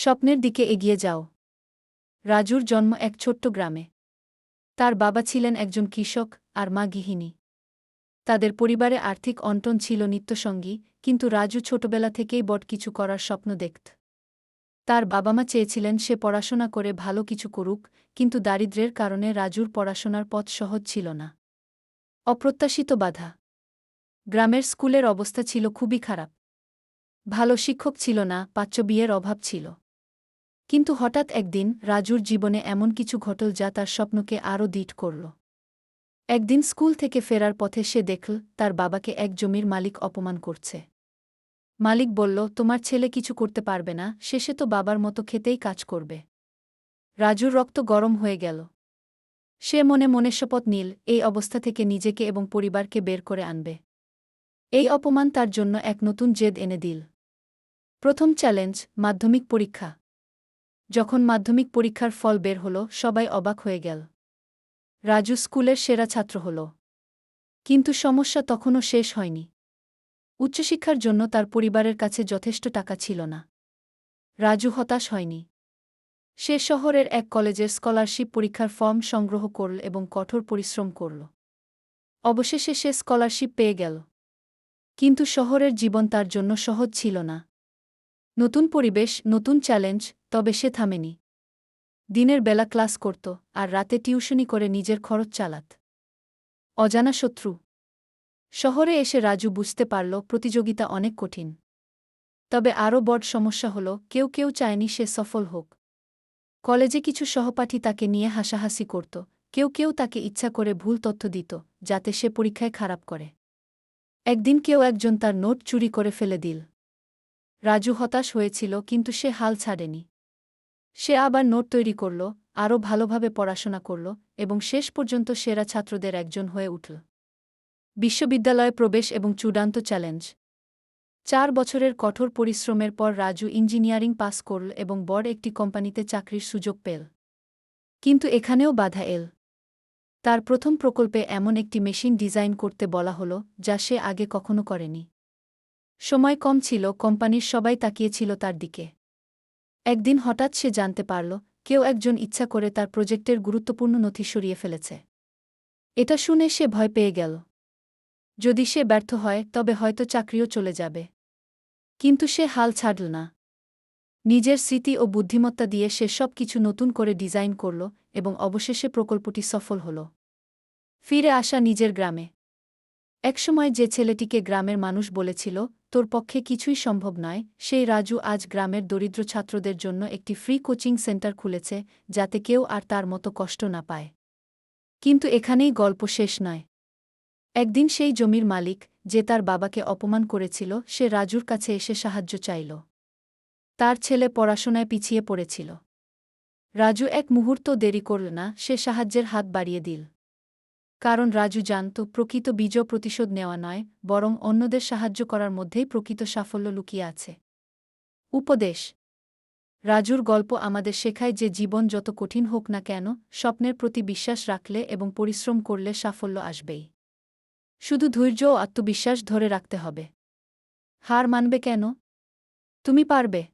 স্বপ্নের দিকে এগিয়ে যাও। রাজুর জন্ম এক ছোট্ট গ্রামে। তার বাবা ছিলেন একজন কৃষক আর মা গৃহিণী। তাদের পরিবারে আর্থিক অন্টন ছিল নিত্যসঙ্গী, কিন্তু রাজু ছোটবেলা থেকেই বট কিছু করার স্বপ্ন দেখত। তার বাবা মা চেয়েছিলেন সে পড়াশোনা করে ভালো কিছু করুক, কিন্তু দারিদ্র্যের কারণে রাজুর পড়াশোনার পথ সহজ ছিল না। অপ্রত্যাশিত বাধা। গ্রামের স্কুলের অবস্থা ছিল খুবই খারাপ। ভালো শিক্ষক ছিল না পাচ্য বিয়ের অভাব ছিল। কিন্তু হঠাৎ একদিন রাজুর জীবনে এমন কিছু ঘটল যা তার স্বপ্নকে আরও দৃঢ় করল। একদিন স্কুল থেকে ফেরার পথে সে দেখল তার বাবাকে এক জমির মালিক অপমান করছে। মালিক বলল, তোমার ছেলে কিছু করতে পারবে না, শেষে তো বাবার মতো খেতেই কাজ করবে। রাজুর রক্ত গরম হয়ে গেল। সে মনে মনে শপথ নীল, এই অবস্থা থেকে নিজেকে এবং পরিবারকে বের করে আনবে। এই অপমান তার জন্য এক নতুন জেদ এনে দিল। প্রথম চ্যালেঞ্জ, মাধ্যমিক পরীক্ষা। যখন মাধ্যমিক পরীক্ষার ফল বের হল, সবাই অবাক হয়ে গেল। রাজু স্কুলের সেরা ছাত্র হল। কিন্তু সমস্যা তখনও শেষ হয়নি। উচ্চশিক্ষার জন্য তার পরিবারের কাছে যথেষ্ট টাকা ছিল না। রাজু হতাশ হয়নি। সে শহরের এক কলেজের স্কলারশিপ পরীক্ষার ফর্ম সংগ্রহ করল এবং কঠোর পরিশ্রম করল। অবশেষে সে স্কলারশিপ পেয়ে গেল। কিন্তু শহরের জীবন তার জন্য সহজ ছিল না। নতুন পরিবেশ, নতুন চ্যালেঞ্জ তবে সে থামেনি। দিনের বেলা ক্লাস করত আর রাতে টিউশনি করে নিজের খরচ চালাত। অজানা শত্রু। শহরে এসে রাজু বুঝতে পারল প্রতিযোগিতা অনেক কঠিন। তবে আরও বড় সমস্যা হল কেউ কেউ চায়নি সে সফল হোক। কলেজে কিছু সহপাঠী তাকে নিয়ে হাসাহাসি করত, কেউ কেউ তাকে ইচ্ছা করে ভুল তথ্য দিত, যাতে সে পরীক্ষায় খারাপ করে। একদিন কেউ একজন তার নোট চুরি করে ফেলে দিল। রাজু হতাশ হয়েছিল কিন্তু সে হাল ছাড়েনি। সে আবার নোট তৈরি করল, আরও ভালোভাবে পড়াশোনা করল এবং শেষ পর্যন্ত সেরা ছাত্রদের একজন হয়ে উঠল। বিশ্ববিদ্যালয়ে প্রবেশ এবং চূড়ান্ত চ্যালেঞ্জ। চার বছরের কঠোর পরিশ্রমের পর রাজু ইঞ্জিনিয়ারিং পাস করল এবং বড় একটি কোম্পানিতে চাকরির সুযোগ পেল। কিন্তু এখানেও বাধা এল। তার প্রথম প্রকল্পে এমন একটি মেশিন ডিজাইন করতে বলা হল, যা সে আগে কখনো করেনি। সময় কম ছিল, কোম্পানির সবাই তাকিয়েছিল তার দিকে। একদিন হঠাৎ সে জানতে পারল, কেউ একজন ইচ্ছা করে তার প্রজেক্টের গুরুত্বপূর্ণ নথি সরিয়ে ফেলেছে। এটা শুনে সে ভয় পেয়ে গেল। যদি সে ব্যর্থ হয়, তবে হয়তো চাকরিও চলে যাবে। কিন্তু সে হাল ছাড়ল না। নিজের স্মৃতি ও বুদ্ধিমত্তা দিয়ে সে সব কিছু নতুন করে ডিজাইন করল এবং অবশেষে প্রকল্পটি সফল হল। ফিরে আসা নিজের গ্রামে। একসময় যে ছেলেটিকে গ্রামের মানুষ বলেছিল, তোর পক্ষে কিছুই সম্ভব নয় সেই রাজু আজ গ্রামের দরিদ্র ছাত্রদের জন্য একটি ফ্রি কোচিং সেন্টার খুলেছে, যাতে কেউ আর তার মতো কষ্ট না পায়। কিন্তু এখানেই গল্প শেষ নয়। একদিন সেই জমির মালিক, যে তার বাবাকে অপমান করেছিল, সে রাজুর কাছে এসে সাহায্য চাইল। তার ছেলে পড়াশোনায় পিছিয়ে পড়েছিল। রাজু এক মুহূর্ত দেরি করল না, সে সাহায্যের হাত বাড়িয়ে দিল। কারণ রাজু জানত, প্রকৃত বীজ প্রতিশোধ নেওয়া নয়, বরং অন্যদের সাহায্য করার মধ্যেই প্রকৃত সাফল্য লুকিয়ে আছে। উপদেশ, রাজুর গল্প আমাদের শেখায় যে জীবন যত কঠিন হোক না কেন, স্বপ্নের প্রতি বিশ্বাস রাখলে এবং পরিশ্রম করলে সাফল্য আসবেই। শুধু ধৈর্য ও আত্মবিশ্বাস ধরে রাখতে হবে। হার মানবে কেন? তুমি পারবে।